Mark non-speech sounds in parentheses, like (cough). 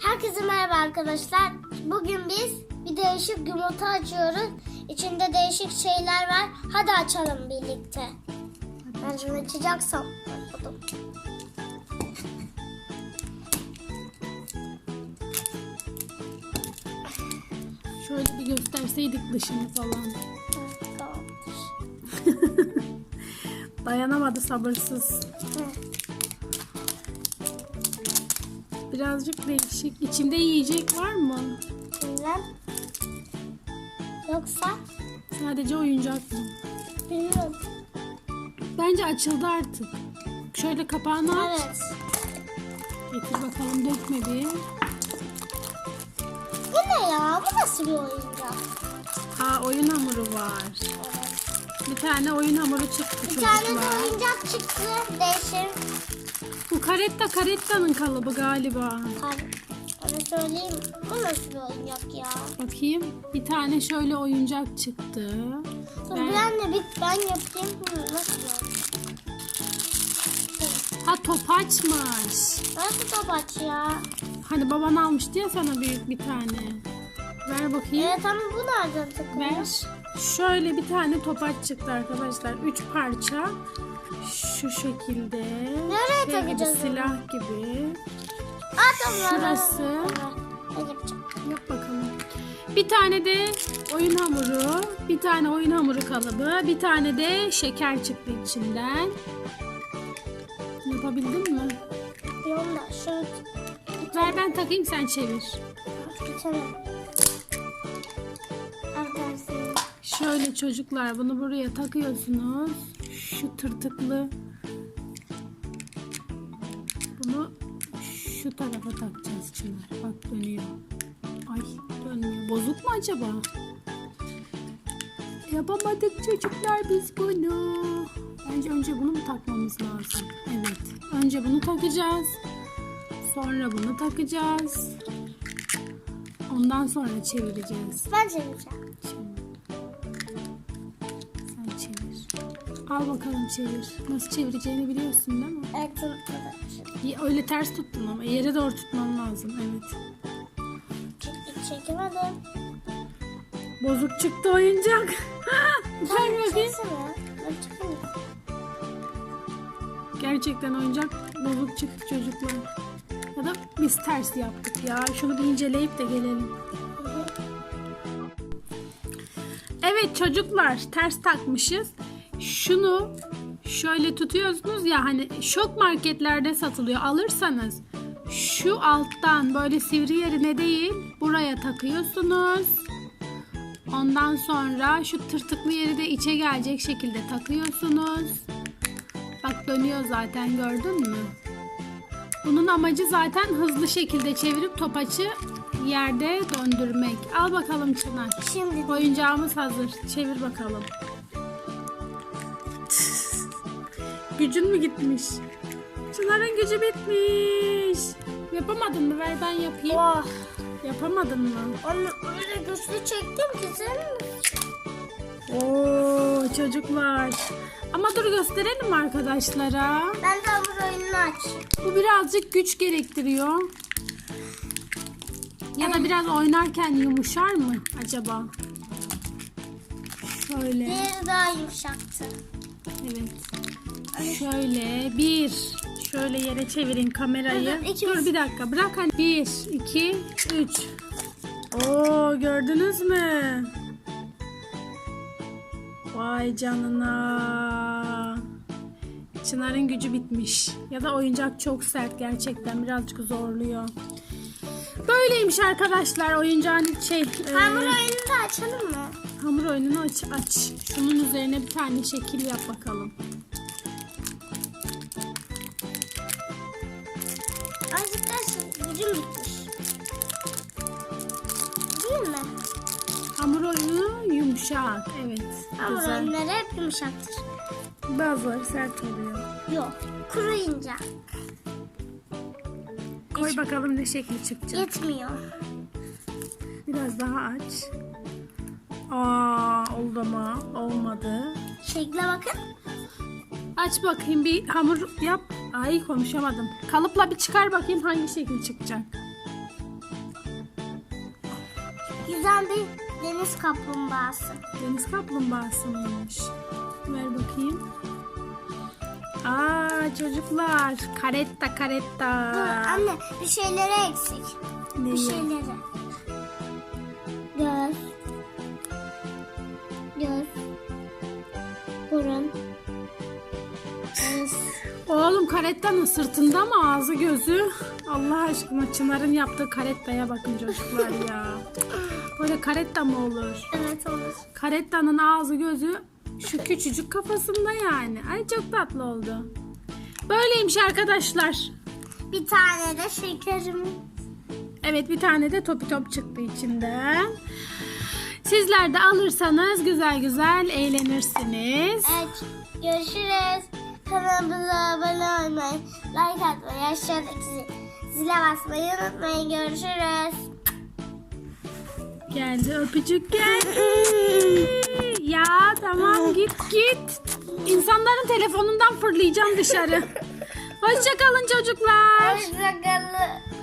Herkese merhaba arkadaşlar. Bugün biz bir değişik yumurta açıyoruz. İçinde değişik şeyler var. Hadi açalım birlikte. Ben şimdi açacaksam. Şöyle bir gösterseydik dışını falan. (laughs) Dayanamadı sabırsız. Birazcık değişik. İçinde yiyecek var mı? Bilmem. Yoksa Sadece oyuncak mı? bilmiyorum. Bence açıldı artık. Şöyle kapağını aç. Evet. Getir bakalım dökme bir. Bu ne ya? Bu nasıl bir oyuncak? Aa oyun hamuru var. Bir tane oyun hamuru çıktı Bir tane de oyuncak çıktı. Değişik. Bu karetta karettanın kalıbı galiba. Onu söyleyeyim. Bu nasıl bir oyuncak ya? Bakayım. Bir tane şöyle oyuncak çıktı. Dur Ben- ben de bir ben yapayım. Hı, nasıl bir oyuncak? Ha topaçmış. Nasıl topaç ya? Hani baban almıştı ya sana büyük bir tane. Ver bakayım. Evet ama bu nereden takılıyor? Ver. Şöyle bir tane topaç çıktı arkadaşlar. Üç parça. Şu şekilde. Nereye Şey gibi, takacağız onu? silah gibi. Aa. Şurası. Yap bakalım. Bir tane de oyun hamuru, bir tane oyun hamuru kalıbı, bir tane de şeker çıktı içinden. Yapabildin mi? Da şunu Ver ben takayım sen çevir. Şöyle çocuklar bunu buraya takıyorsunuz. Şu tırtıklı. Bunu şu tarafa takacağız Çınar. Bak dönüyor. Ay dönmüyor. Bozuk mu acaba? Yapamadık çocuklar biz bunu. Bence önce bunu mu takmamız lazım? Evet. Önce bunu takacağız. Sonra bunu takacağız. Ondan sonra çevireceğiz. Ben çevireceğim. Al bakalım çevir. Nasıl çevireceğini biliyorsun değil mi? Evet. İyi, Öyle ters tuttun ama yere doğru tutman lazım. Evet. Çek- Çekemedim. Bozuk çıktı oyuncak. (laughs) Bakayım. Çekemiyorum. Gerçekten oyuncak bozuk çıktı çocuklar. Ya da biz ters yaptık ya. Şunu bir inceleyip de gelelim. Evet çocuklar ters takmışız. Şunu şöyle tutuyorsunuz ya hani şok marketlerde satılıyor. Alırsanız şu alttan böyle sivri yerine değil buraya takıyorsunuz. Ondan sonra şu tırtıklı yeri de içe gelecek şekilde takıyorsunuz. Bak dönüyor zaten gördün mü? Bunun amacı zaten hızlı şekilde çevirip topaçı yerde döndürmek. Al bakalım Çınar. Şimdi Oyuncağımız hazır. Çevir bakalım. Gücün mü gitmiş? Çınar'ın gücü bitmiş. Yapamadın mı? Ver ben yapayım. Oh. Yapamadın mı? Onu öyle güçlü çektim ki sen Oo çocuklar. Ama dur gösterelim arkadaşlara. Ben de hamur oyununu aç. Bu birazcık güç gerektiriyor. Ya da biraz oynarken yumuşar mı acaba? Şöyle. Diğeri daha yumuşaktı. Evet. Şöyle bir. Şöyle yere çevirin kamerayı. Dur, dur, ikimiz- Dur bir dakika bırak hani. Bir, iki, üç. Oo gördünüz mü? Vay canına. Çınar'ın gücü bitmiş. Ya da oyuncak çok sert gerçekten birazcık zorluyor. Böyleymiş arkadaşlar oyuncağın şey. e, Hamur oyununu da açalım mı? Hamur oyununu aç aç. Şunun üzerine bir tane şekil yap bakalım. Gücüm bitmiş. Değil mi? Hamur oyunu yumuşak. Evet. Hamur güzel. oyunları hep yumuşaktır. Bazıları sert oluyor. Yok. Kuruyunca Koy bakalım ne şekli çıkacak. yetmiyor. Biraz daha aç. Aa oldu mu? Olmadı. Şekle bakın. Aç bakayım bir hamur yap. Ay konuşamadım. Kalıpla bir çıkar bakayım hangi şekil çıkacak. Güzel bir deniz kaplumbağası. Deniz kaplumbağası mıymış? Ver bakayım. Aa çocuklar karetta karetta. Dur anne bir şeylere eksik. Ne? Bir şeylere. Karettanın sırtında mı ağzı gözü? Allah aşkına Çınar'ın yaptığı karettaya bakın çocuklar ya. Böyle karetta mı olur? Evet olur. Karettanın ağzı gözü şu küçücük kafasında yani. Ay çok tatlı oldu. Böyleymiş arkadaşlar. Bir tane de şekerim. Evet bir tane de topi top çıktı içinden. Sizler de alırsanız güzel güzel eğlenirsiniz. Evet. Görüşürüz. Kanalımıza abone olmayı, like atmayı, aşağıdaki zile basmayı unutmayın. Görüşürüz. Geldi öpücük geldi. (laughs) ya tamam git git. İnsanların telefonundan fırlayacağım dışarı. (laughs) Hoşçakalın çocuklar. Hoşçakalın.